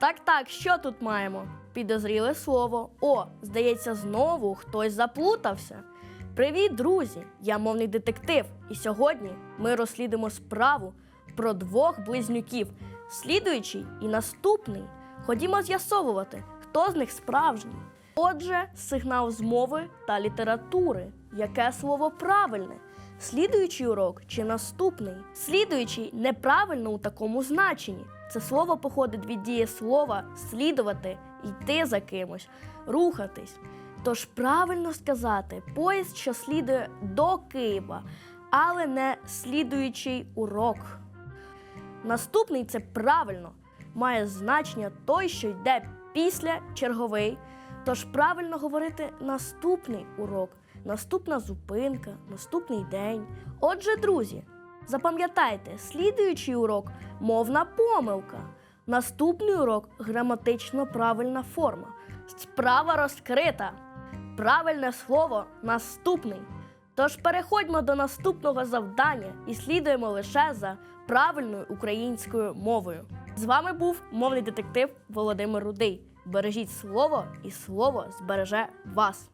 Так, так, що тут маємо? Підозріле слово. О, здається, знову хтось заплутався. Привіт, друзі! Я мовний детектив, і сьогодні ми розслідуємо справу про двох близнюків, слідуючий і наступний. Ходімо з'ясовувати, хто з них справжній. Отже, сигнал з мови та літератури. Яке слово правильне? Слідуючий урок чи наступний? Слідуючий неправильно у такому значенні. Це слово походить від дієслова слідувати, йти за кимось, рухатись. Тож правильно сказати поїзд, що слідує до Києва, але не слідуючий урок. Наступний це правильно має значення той, що йде після черговий. Тож правильно говорити наступний урок, наступна зупинка, наступний день. Отже, друзі, запам'ятайте, слідуючий урок мовна помилка. Наступний урок граматично правильна форма. Справа розкрита. Правильне слово наступний. Тож переходьмо до наступного завдання і слідуємо лише за правильною українською мовою. З вами був мовний детектив Володимир Рудий. Бережіть слово, і слово збереже вас.